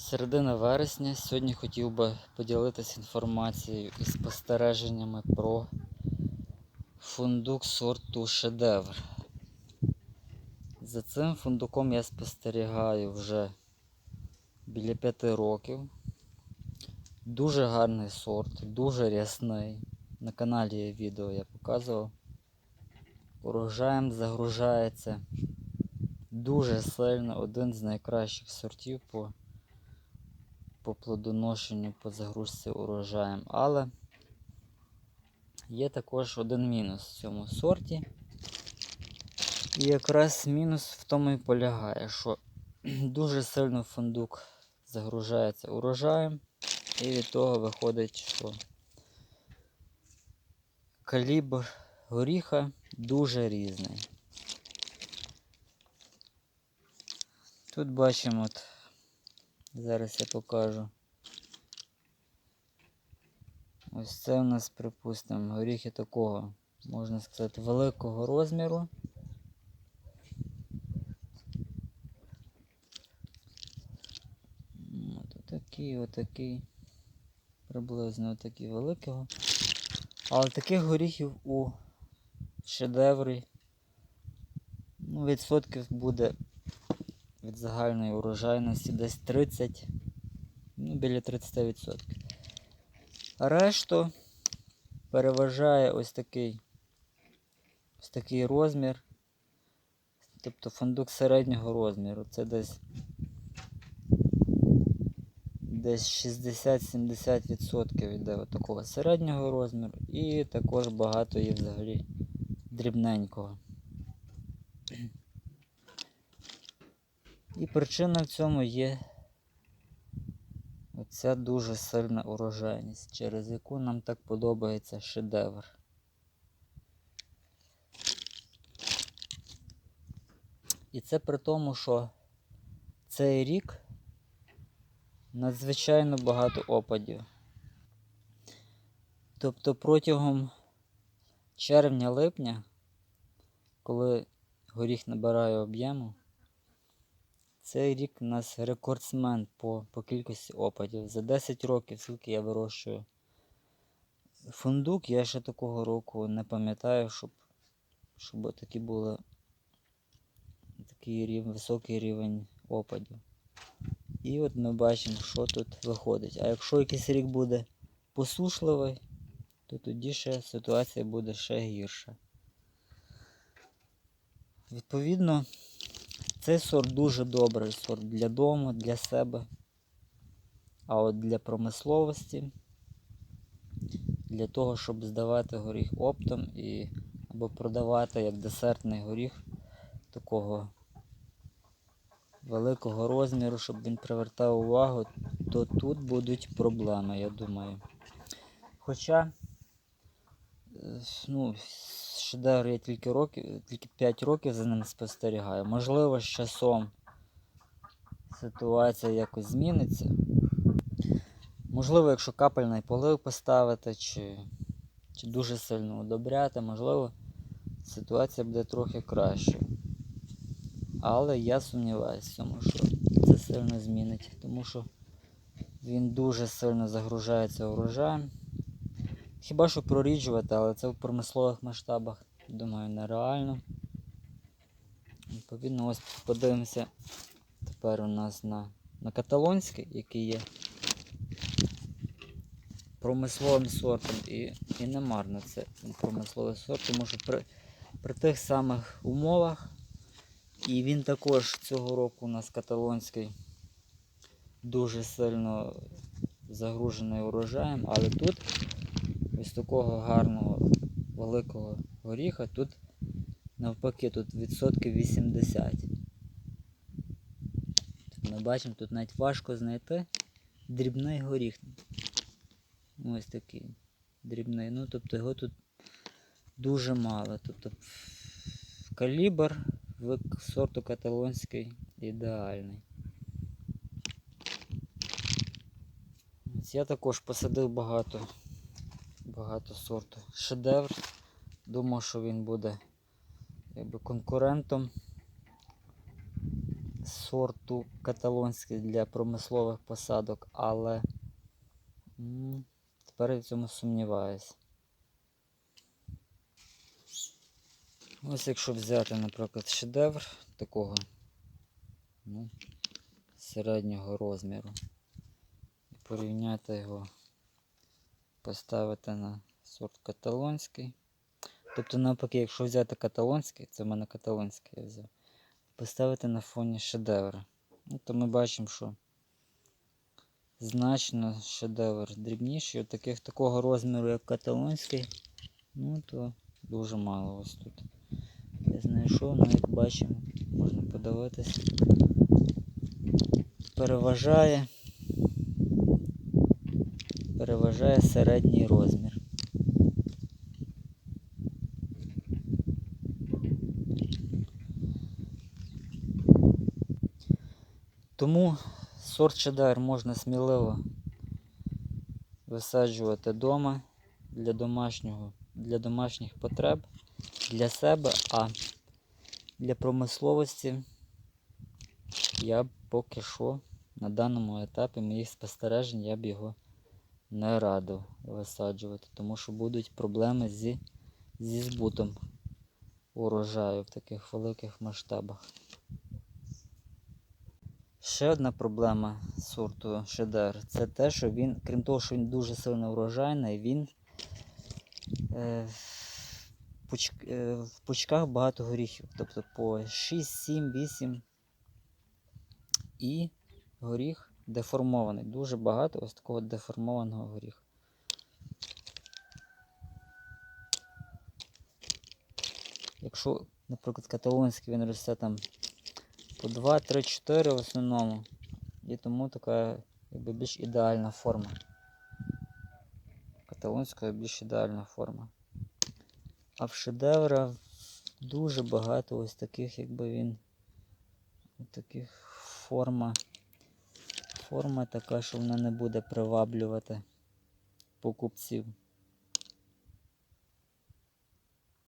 Середина вересня. Сьогодні хотів би поділитися інформацією і спостереженнями про фундук сорту шедевр. За цим фундуком я спостерігаю вже біля 5 років. Дуже гарний сорт, дуже рясний. На каналі є відео я показував. Урожаєм загружається дуже сильно, один з найкращих сортів по по плодоношенню, по загрузці урожаєм. Але є також один мінус в цьому сорті. І якраз мінус в тому і полягає, що дуже сильно фундук загружається урожаєм, і від того виходить, що калібр горіха дуже різний. Тут бачимо от Зараз я покажу. Ось це у нас, припустимо, горіхи такого, можна сказати, великого розміру. От отакий, отакий, приблизно отакий великого. Але таких горіхів у шедеврі ну, відсотків буде від загальної урожайності десь 30, ну, біля 30%. А решту переважає ось такий ось такий розмір. Тобто фундук середнього розміру. Це десь десь 60-70% йде от такого середнього розміру і також багато є взагалі дрібненького. І причина в цьому є оця дуже сильна урожайність, через яку нам так подобається шедевр. І це при тому, що цей рік надзвичайно багато опадів. Тобто протягом червня-липня, коли горіх набирає об'єму, цей рік у нас рекордсмен по, по кількості опадів. За 10 років, скільки я вирощую фундук, я ще такого року не пам'ятаю, щоб щоб такі були такий рівень, високий рівень опадів. І от ми бачимо, що тут виходить. А якщо якийсь рік буде посушливий, то тоді ще ситуація буде ще гірша. Відповідно, цей сорт дуже добрий сорт для дому, для себе. А от для промисловості, для того, щоб здавати горіх оптом і або продавати як десертний горіх такого великого розміру, щоб він привертав увагу, то тут будуть проблеми, я думаю. Хоча, е, ну, шедевр я тільки років, тільки 5 років за ним спостерігаю. Можливо, з часом ситуація якось зміниться. Можливо, якщо капельний полив поставити, чи, чи дуже сильно удобряти, можливо, ситуація буде трохи кращою. Але я сумніваюся в цьому, що це сильно змінить, тому що він дуже сильно загружається урожаєм. Хіба що проріджувати, але це в промислових масштабах, думаю, нереально. Відповідно, ось подивимося тепер у нас на на каталонський, який є промисловим сортом. І і не марно це промисловий сорт, тому що при, при тих самих умовах, і він також цього року у нас каталонський дуже сильно загружений урожаєм, але тут ось такого гарного великого горіха, тут навпаки тут відсотків 80. Тут ми бачимо, тут навіть важко знайти дрібний горіх. Ось такий дрібний. Ну, тобто його тут дуже мало. Тобто калібр в сорту каталонський ідеальний. Я також посадив багато багато сорту. Шедевр. Думав, що він буде якби конкурентом сорту каталонський для промислових посадок, але м, тепер я в цьому сумніваюся. Ось якщо взяти, наприклад, шедевр такого ну, середнього розміру і порівняти його, поставити на сорт каталонський. Тобто, навпаки, якщо взяти каталонський, це в мене каталонський я взяв, поставити на фоні шедевра. Ну, то ми бачимо, що значно шедевр дрібніший. От таких такого розміру, як каталонський, ну то дуже мало ось тут. Я знайшов, ну як бачимо, можна подивитись. Переважає. Переважає середній розмір. Тому сорт шедевр можна сміливо висаджувати вдома для домашнього, для домашніх потреб, для себе, а для промисловості я поки що на даному етапі моїх спостережень я б його не радив висаджувати, тому що будуть проблеми зі, зі збутом урожаю в таких великих масштабах. Ще одна проблема сорту шедевр це те, що він, крім того, що він дуже сильно врожайний, він е, в, пуч, е, в пучках багато горіхів. Тобто по 6, 7, 8 і горіх деформований. Дуже багато ось такого деформованого горіха. Якщо, наприклад, каталонський він росте там по 2, 3, 4 в основному. І тому така якби, більш ідеальна форма. Каталонська більш ідеальна форма. А в шедевра дуже багато ось таких, якби він. Ось таких форма. Форма така, що вона не буде приваблювати покупців.